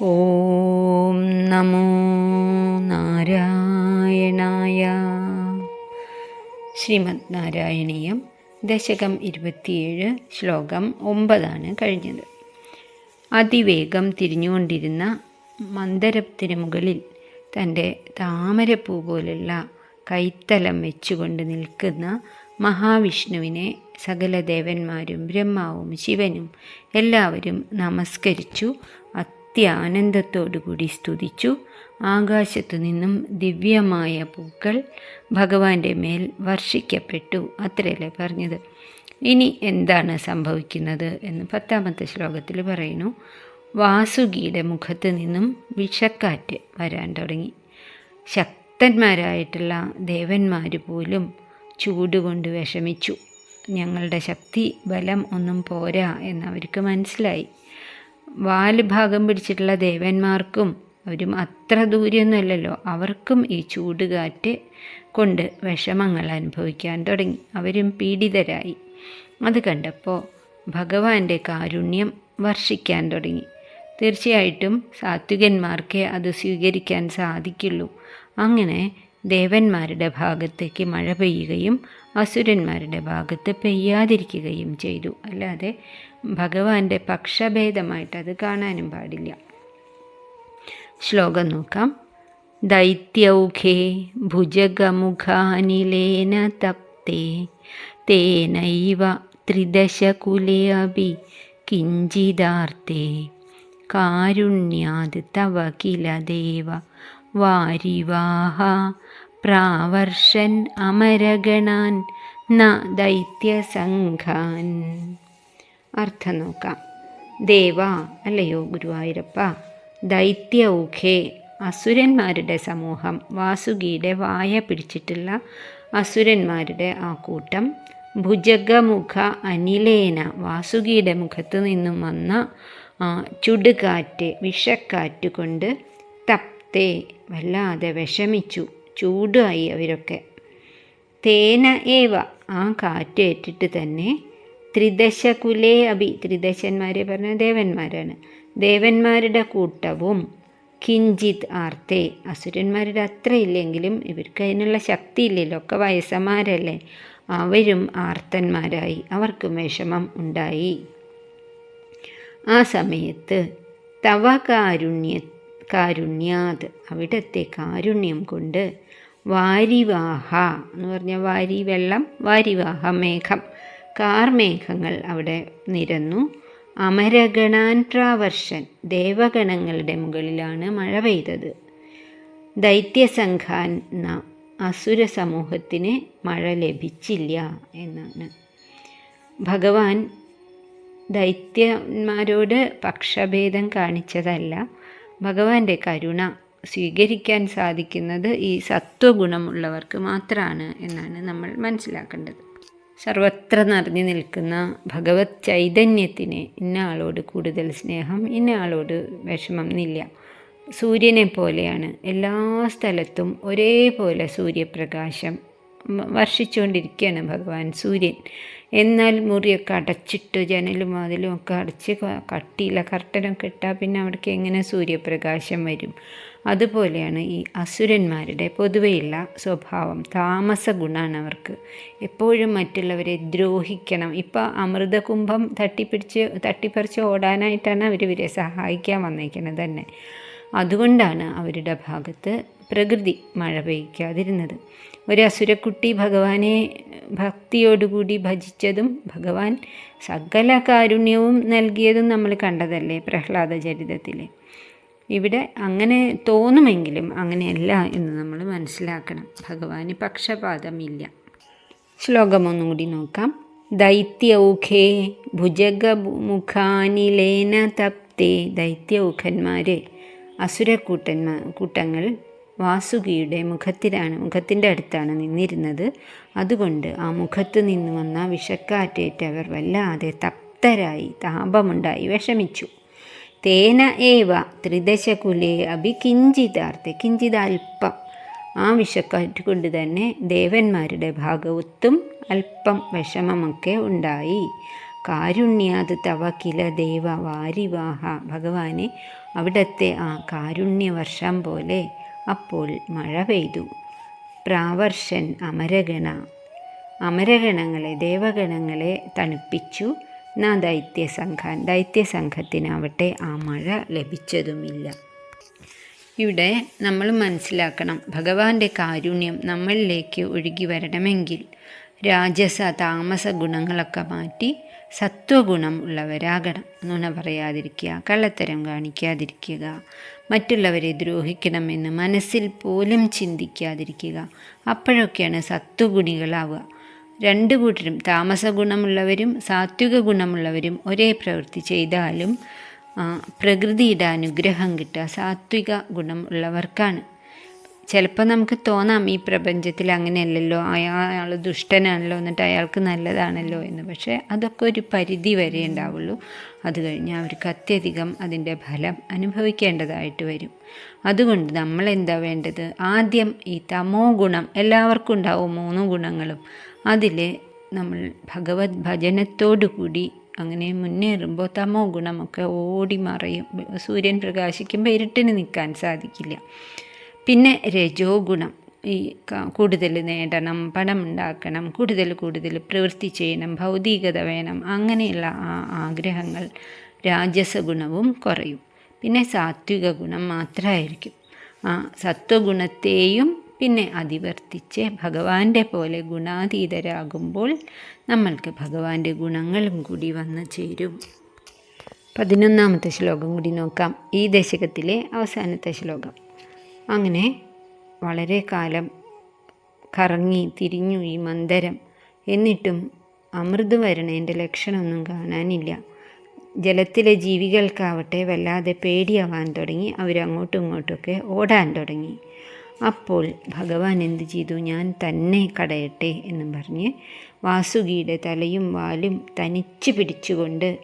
ഓം നമോ നാരായണായ. ശ്രീമദ് നാരായണീയം ദശകം ഇരുപത്തിയേഴ് ശ്ലോകം ഒമ്പതാണ് കഴിഞ്ഞത്. അതിവേഗം തിരിഞ്ഞുകൊണ്ടിരുന്ന മന്ദരത്തിന് മുകളിൽ തന്റെ താമരപ്പൂ പോലുള്ള കൈത്തലം വെച്ചുകൊണ്ട് നിൽക്കുന്ന മഹാവിഷ്ണുവിനെ സകല ദേവന്മാരും ബ്രഹ്മാവും ശിവനും എല്ലാവരും നമസ്കരിച്ചു. അത്യാനന്ദത്തോടുകൂടി സ്തുതിച്ചു ആകാശത്തു നിന്നും ദിവ്യമായ പൂക്കൾ ഭഗവാന്റെ മേൽ വർഷിക്കപ്പെട്ടു അത്രയല്ലേ പറഞ്ഞത് ഇനി എന്താണ് സംഭവിക്കുന്നത് എന്ന് പത്താമത്തെ ശ്ലോകത്തിൽ പറയുന്നു വാസുകിയുടെ മുഖത്ത് നിന്നും വിഷക്കാറ്റ് വരാൻ തുടങ്ങി ശക്തന്മാരായിട്ടുള്ള ദേവന്മാർ പോലും ചൂടുകൊണ്ട് വിഷമിച്ചു ഞങ്ങളുടെ ശക്തി ബലം ഒന്നും പോരാ എന്നവർക്ക് മനസ്സിലായി വാൽ ഭാഗം പിടിച്ചിട്ടുള്ള ദേവന്മാർക്കും അവരും അത്ര ദൂരെയൊന്നുമല്ലല്ലോ. അവർക്കും ഈ ചൂടുകാറ്റ് കൊണ്ട് വിഷമങ്ങൾ അനുഭവിക്കാൻ തുടങ്ങി. അവരും പീഡിതരായി. അത് കണ്ടപ്പോൾ ഭഗവാന്റെ കാരുണ്യം വർഷിക്കാൻ തുടങ്ങി. തീർച്ചയായിട്ടും സാത്വികന്മാർക്കേ അത് സ്വീകരിക്കാൻ സാധിക്കുള്ളൂ. അങ്ങനെ ദേവന്മാരുടെ ഭാഗത്തേക്ക് മഴ പെയ്യുകയും അസുരന്മാരുടെ ഭാഗത്ത് പെയ്യാതിരിക്കുകയും ചെയ്തു. അല്ലാതെ ഭഗവാന്റെ പക്ഷഭേദമായിട്ട് അത് കാണാനും പാടില്ല. ശ്ലോകം നോക്കാം. ദൈത്യൗഖേ ഭുജഗമുഖാനിലേന തപ്തേ തേനൈവ ത്രിദശകുലേ അഭി കിഞ്ചിദാർത്തേ കാരുണ്യാത് തവ കില ദേവ വാരിവാഹ പ്രാവർഷൻ അമരഗണാൻ ന ദൈത്യസംഘാൻ. അർത്ഥം നോക്കാം. ദേവ അല്ലയോ ഗുരുവായൂരപ്പ ദൈത്യൗഖേ അസുരന്മാരുടെ സമൂഹം വാസുകിയുടെ വായ പിടിച്ചിട്ടുള്ള അസുരന്മാരുടെ ആ കൂട്ടം ഭുജഗമുഖ അനിലേന വാസുകിയുടെ മുഖത്ത് നിന്നും വന്ന ചുടുകാറ്റ് വിഷക്കാറ്റ് കൊണ്ട് തപ്തേ വല്ലാതെ വിഷമിച്ചു. ചൂടായി അവരൊക്കെ. തേന ഏവ ആ കാറ്റേറ്റിട്ട് തന്നെ ത്രിദശകുലേ അഭി ത്രിദശന്മാരെ പറഞ്ഞ ദേവന്മാരാണ്. ദേവന്മാരുടെ കൂട്ടവും കിഞ്ചിത് ആർത്തേ അസുരന്മാരുടെ അത്ര ഇല്ലെങ്കിലും ഇവർക്ക് അതിനുള്ള ശക്തി ഇല്ലല്ലോ ഒക്കെ വയസ്സന്മാരല്ലേ. അവരും ആർത്തന്മാരായി അവർക്കും വിഷമം ഉണ്ടായി. ആ സമയത്ത് തവ കാരുണ്യ കാരുണ്യാത് അവിടത്തെ കാരുണ്യം കൊണ്ട് വാരിവാഹ എന്ന് പറഞ്ഞാൽ വാരി വെള്ളം വാരിവാഹ മേഘം കാർമേഘങ്ങൾ അവിടെ നിരന്നു. അമരഗണാൻട്രാവർഷൻ ദേവഗണങ്ങളുടെ മുകളിലാണ് മഴ പെയ്തത്. ദൈത്യസംഘാൻ എന്ന അസുര സമൂഹത്തിന് മഴ ലഭിച്ചില്ല എന്നാണ്. ഭഗവാൻ ദൈത്യന്മാരോട് പക്ഷഭേദം കാണിച്ചതല്ല. ഭഗവാന്റെ കരുണ സ്വീകരിക്കാൻ സാധിക്കുന്നത് ഈ സത്വഗുണമുള്ളവർക്ക് മാത്രമാണ് എന്നാണ് നമ്മൾ മനസ്സിലാക്കേണ്ടത്. സർവത്ര നിറഞ്ഞു നിൽക്കുന്ന ഭഗവത് ചൈതന്യത്തിന് ഇന്ന ആളോട് കൂടുതൽ സ്നേഹം ഇന്ന ആളോട് വിഷമം എന്നില്ല സൂര്യനെ പോലെയാണ്. എല്ലാ സ്ഥലത്തും ഒരേപോലെ സൂര്യപ്രകാശം വർഷിച്ചുകൊണ്ടിരിക്കുകയാണ് ഭഗവാൻ സൂര്യൻ. എന്നാൽ മുറിയൊക്കെ അടച്ചിട്ട് ജനലും വാതിലും ഒക്കെ അടച്ച് കട്ടിയില്ല കർട്ടനൊക്കെ ഇട്ടാൽ പിന്നെ അവിടേക്ക് എങ്ങനെ സൂര്യപ്രകാശം വരും? അതുപോലെയാണ് ഈ അസുരന്മാരുടെ പൊതുവെയുള്ള സ്വഭാവം. താമസ ഗുണമാണ് അവർക്ക്. എപ്പോഴും മറ്റുള്ളവരെ ദ്രോഹിക്കണം. ഇപ്പോൾ അമൃതകുംഭം തട്ടിപ്പിടിച്ച് തട്ടിപ്പറിച്ച് ഓടാനായിട്ടാണ് അവർ ഇവരെ സഹായിക്കാൻ വന്നേക്കുന്നത് തന്നെ. അതുകൊണ്ടാണ് അവരുടെ ഭാഗത്ത് പ്രകൃതി മഴ പെയ്ക്കാതിരുന്നത്. ഒരു അസുരക്കുട്ടി ഭഗവാനെ ഭക്തിയോടുകൂടി ഭജിച്ചതും ഭഗവാൻ സകല കാരുണ്യവും നൽകിയതും നമ്മൾ കണ്ടതല്ലേ പ്രഹ്ലാദ ചരിതത്തിൽ ഇവിടെ അങ്ങനെ തോന്നുമെങ്കിലും അങ്ങനെയല്ല എന്ന് നമ്മൾ മനസ്സിലാക്കണം. ഭഗവാന് പക്ഷപാതമില്ല. ശ്ലോകം ഒന്നും കൂടി നോക്കാം. ദൈത്യൗഖേ ഭുജഗമുഖാനിലേന തപ്തേ ദൈത്യൗഖന്മാരെ അസുരക്കൂട്ടന്മാർ കൂട്ടങ്ങൾ വാസുകിയുടെ മുഖത്തിലാണ് മുഖത്തിന്റെ അടുത്താണ് നിന്നിരുന്നത്. അതുകൊണ്ട് ആ മുഖത്ത് നിന്ന് വന്ന വിഷക്കാറ്റേറ്റവർ വല്ലാതെ തപ്തരായി താപമുണ്ടായി വിഷമിച്ചു. തേന ഏവ ത്രിദശകുലേ അഭി കിഞ്ചിതാർത്ഥ കിഞ്ചിത് ആ വിഷക്കാറ്റ് കൊണ്ട് തന്നെ ദേവന്മാരുടെ ഭാഗവത്തും അല്പം വിഷമമൊക്കെ ഉണ്ടായി. കാരുണ്യാത് തവ കില ദേവ വാരിവാഹ. ഭഗവാനെ അവിടത്തെ ആ കാരുണ്യവർഷം പോലെ അപ്പോൾ മഴ പെയ്തു. പ്രാവർഷൻ അമരഗണ. അമരഗണങ്ങളെ ദേവഗണങ്ങളെ തണുപ്പിച്ചു. നാ ദൈത്യസംഘ ദൈത്യസംഘത്തിനാവട്ടെ ആ മഴ ലഭിച്ചതുമില്ല. ഇവിടെ നമ്മൾ മനസ്സിലാക്കണം ഭഗവാന്റെ കാരുണ്യം നമ്മളിലേക്ക് ഒഴുകി വരണമെങ്കിൽ രാജസ താമസ ഗുണങ്ങളൊക്കെ മാറ്റി സത്വഗുണം ഉള്ളവരാകണം നുണ പറയാതിരിക്കുക കള്ളത്തരം കാണിക്കാതിരിക്കുക മറ്റുള്ളവരെ ദ്രോഹിക്കണമെന്ന് മനസ്സിൽ പോലും ചിന്തിക്കാതിരിക്കുക. അപ്പോഴൊക്കെയാണ് സത്വഗുണികളാവുക. രണ്ട് കൂട്ടരും താമസ ഗുണമുള്ളവരും സാത്വിക ഗുണമുള്ളവരും ഒരേ പ്രവൃത്തി ചെയ്താലും പ്രകൃതിയുടെ അനുഗ്രഹം കിട്ടുക സാത്വിക ഗുണം ഉള്ളവർക്കാണ്. ചിലപ്പോൾ നമുക്ക് തോന്നാം ഈ പ്രപഞ്ചത്തിൽ അങ്ങനെയല്ലല്ലോ അയാൾ ദുഷ്ടനാണല്ലോ എന്നിട്ട് അയാൾക്ക് നല്ലതാണല്ലോ എന്ന്. പക്ഷേ അതൊക്കെ ഒരു പരിധി വരെ ഉണ്ടാവുള്ളൂ. അത് കഴിഞ്ഞ് അവർക്ക് അത്യധികം അതിന്റെ ഫലം അനുഭവിക്കേണ്ടതായിട്ട് വരും. അതുകൊണ്ട് നമ്മൾ എന്താ വേണ്ടത്? ആദ്യം ഈ തമോ ഗുണം എല്ലാവർക്കും ഉണ്ടാവും മൂന്ന് ഗുണങ്ങളും. അതിൽ നമ്മൾ ഭഗവത് ഭജനത്തോടു കൂടി അങ്ങനെ മുന്നേറുമ്പോൾ തമോ ഗുണമൊക്കെ ഓടി മറയും. സൂര്യൻ പ്രകാശിക്കുമ്പോൾ ഇരുട്ടിന് നിൽക്കാൻ സാധിക്കില്ല. പിന്നെ രജോ ഗുണം. ഈ കൂടുതൽ നേടണം പണം ഉണ്ടാക്കണം കൂടുതൽ കൂടുതൽ പ്രവൃത്തി ചെയ്യണം ഭൗതികത വേണം അങ്ങനെയുള്ള ആ ആഗ്രഹങ്ങൾ രാജസ ഗുണവും കുറയും. പിന്നെ സാത്വിക ഗുണം മാത്രമായിരിക്കും. ആ സത്വഗുണത്തെയും പിന്നെ അതിവർത്തിച്ച് ഭഗവാന്റെ പോലെ ഗുണാതീതരാകുമ്പോൾ നമ്മൾക്ക് ഭഗവാന്റെ ഗുണങ്ങളും കൂടി വന്നു ചേരും. പതിനൊന്നാമത്തെ ശ്ലോകം കൂടി നോക്കാം. ഈ ദശകത്തിലെ അവസാനത്തെ ശ്ലോകം. അങ്ങനെ വളരെ കാലം കറങ്ങി തിരിഞ്ഞു ഈ മന്ദരം. എന്നിട്ടും അമൃത് വരണേന്റെ ലക്ഷണമൊന്നും കാണാനില്ല. ജലത്തിലെ ജീവികൾക്കാവട്ടെ വല്ലാതെ പേടിയാവാൻ തുടങ്ങി. അവരങ്ങോട്ടും ഇങ്ങോട്ടുമൊക്കെ ഓടാൻ തുടങ്ങി. അപ്പോൾ ഭഗവാൻ എന്ത് ചെയ്തു? ഞാൻ തന്നെ കടയട്ടെ എന്ന് പറഞ്ഞ് വാസുകിയുടെ തലയും വാലും തനിച്ച് പിടിച്ചുകൊണ്ട്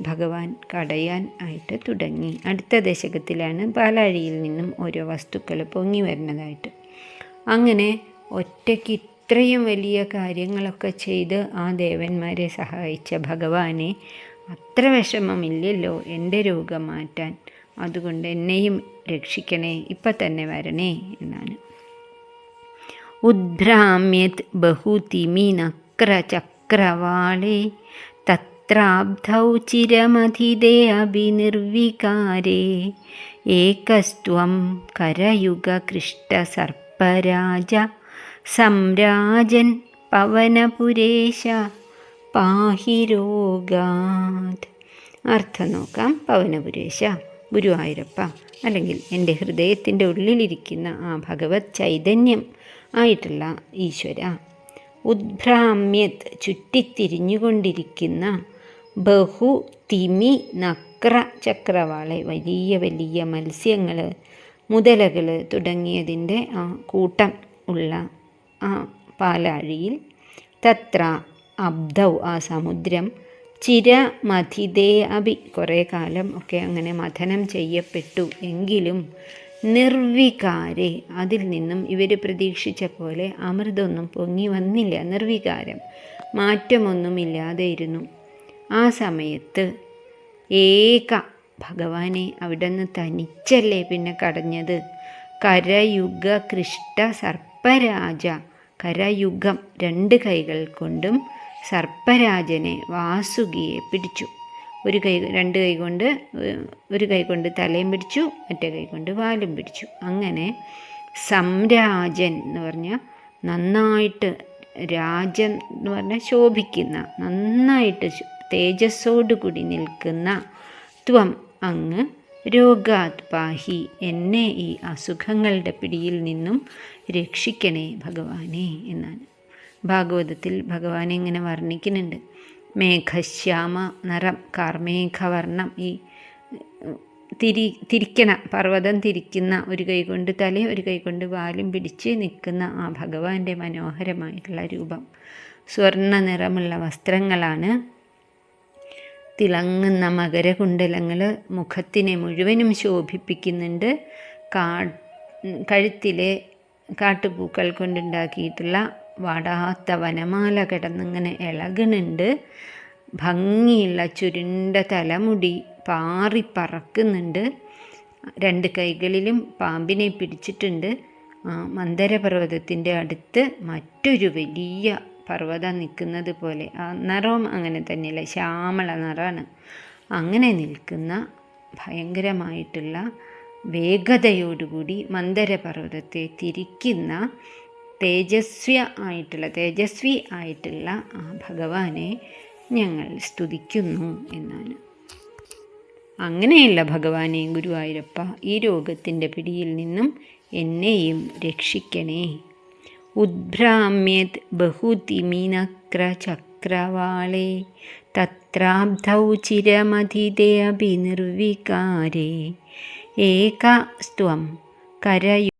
ഭഗവാൻ കടയാൻ ആയിട്ട് തുടങ്ങി. അടുത്ത ദശകത്തിലാണ് പാലാഴിയിൽ നിന്നും ഓരോ വസ്തുക്കൾ പൊങ്ങി വരുന്നതായിട്ട്. അങ്ങനെ ഒറ്റയ്ക്ക് ഇത്രയും വലിയ കാര്യങ്ങളൊക്കെ ചെയ്ത് ആ ദേവന്മാരെ സഹായിച്ച ഭഗവാനെ അത്ര വിഷമമില്ലല്ലോ എന്റെ രോഗം മാറ്റാൻ. അതുകൊണ്ട് എന്നെയും രക്ഷിക്കണേ ഇപ്പം തന്നെ വരണേ എന്നാണ്. ഉദ്ഭ്രാമ്യത് ബഹുതിമിനക്രചക്രവാളേ തത്രാബ്ധൗ चिरमधिदे अभिनिर्विकारे एकस्त्वं കരയുഗകൃഷ്ടസർപ്പരാജ സംരാജൻ പവനപുരേശ. പാഹി രോഗാത് അർത്ഥം നോക്കാം. പവനപുരേശ ഗുരുവായൂരപ്പ. അല്ലെങ്കിൽ എന്റെ ഹൃദയത്തിന്റെ ഉള്ളിലിരിക്കുന്ന ആ ഭഗവത് ചൈതന്യം ആയിട്ടുള്ള ഈശ്വര. ഉദ്ഭ്രാമ്യത് ചുറ്റിത്തിരിഞ്ഞുകൊണ്ടിരിക്കുന്ന ബഹു തിമി നക്ര ചക്രവാളെ വലിയ വലിയ മത്സ്യങ്ങൾ മുതലകൾ തുടങ്ങിയതിന്റെ ആ കൂട്ടം ഉള്ള ആ പാലാഴിയിൽ തത്ര അബ്ദൗ ആ സമുദ്രം ചിര ചിരമഥിതേ അഭി കുറേ കാലം ഒക്കെ അങ്ങനെ മഥനം ചെയ്യപ്പെട്ടു. എങ്കിലും നിർവികാരെ അതിൽ നിന്നും ഇവർ പ്രതീക്ഷിച്ച പോലെ അമൃതൊന്നും പൊങ്ങി വന്നില്ല. നിർവികാരം മാറ്റമൊന്നുമില്ലാതെ ഇരുന്നു. ആ സമയത്ത് ഏക ഭഗവാനെ അവിടെ നിന്ന് തനിച്ചല്ലേ പിന്നെ കടഞ്ഞത്? കരയുഗ കൃഷ്ട സർപ്പരാജ. കരയുഗം രണ്ട് കൈകൾ കൊണ്ടും സർപ്പരാജനെ വാസുകിയെ പിടിച്ചു. ഒരു കൈ രണ്ട് കൈ കൊണ്ട് ഒരു കൈ കൊണ്ട് തലയും പിടിച്ചു മറ്റേ കൈ കൊണ്ട് വാലും പിടിച്ചു. അങ്ങനെ സംരാജൻ എന്ന് പറഞ്ഞാൽ നന്നായിട്ട് രാജൻ എന്ന് പറഞ്ഞാൽ ശോഭിക്കുന്ന നന്നായിട്ട് തേജസ്സോടുകൂടി നിൽക്കുന്ന ത്വം അങ്ങ് രോഗാത് പാഹി എന്നെ ഈ അസുഖങ്ങളുടെ പിടിയിൽ നിന്നും രക്ഷിക്കണേ ഭഗവാനെ എന്നാണ്. ഭാഗവതത്തിൽ ഭഗവാൻ ഇങ്ങനെ വർണിക്കുന്നുണ്ട്. മേഘശ്യാമ നിറം കാർമേഘവർണം ഈ തിരി തിരിക്കണ പർവതം തിരിക്കുന്ന ഒരു കൈകൊണ്ട് കൊണ്ട് തലയും ഒരു കൈകൊണ്ട് വാലും പിടിച്ച് നിൽക്കുന്ന ആ ഭഗവാന്റെ മനോഹരമായിട്ടുള്ള രൂപം. സ്വർണ നിറമുള്ള വസ്ത്രങ്ങളാണ് തിളങ്ങുന്ന മകരകുണ്ടലങ്ങൾ മുഖത്തിനെ മുഴുവനും ശോഭിപ്പിക്കുന്നുണ്ട്. കാ കഴുത്തിലെ കാട്ടുപൂക്കൾ കൊണ്ടുണ്ടാക്കിയിട്ടുള്ള വാടാത്ത വനമാല കിടന്നിങ്ങനെ ഇളകുന്നുണ്ട് ഭംഗിയുള്ള ചുരുണ്ട തലമുടി പാറി പറക്കുന്നുണ്ട്. രണ്ട് കൈകളിലും പാമ്പിനെ പിടിച്ചിട്ടുണ്ട്. മന്ദരപർവതത്തിന്റെ അടുത്ത് മറ്റൊരു വലിയ പർവതം നിൽക്കുന്നത് പോലെ. ആ നിറവും അങ്ങനെ തന്നെയല്ല ശ്യാമള നിറമാണ്. അങ്ങനെ നിൽക്കുന്ന ഭയങ്കരമായിട്ടുള്ള വേഗതയോടുകൂടി മന്ദരപർവതത്തെ തിരിക്കുന്ന തേജസ്വി ആയിട്ടുള്ള തേജസ്വി ആയിട്ടുള്ള ആ ഭഗവാനെ ഞങ്ങൾ സ്തുതിക്കുന്നു എന്നാണ്. അങ്ങനെയുള്ള ഭഗവാനെ ഗുരുവായൂരപ്പ ഈ രോഗത്തിന്റെ പിടിയിൽ നിന്നും എന്നെയും രക്ഷിക്കണേ. ബഹുതിമിനക്ര ചക്രവാളേ തത്രാബ്ധൗ ചിരമധിതേ അഭിനിർവികാരേ. ഏക സ്ത്വം കരയോ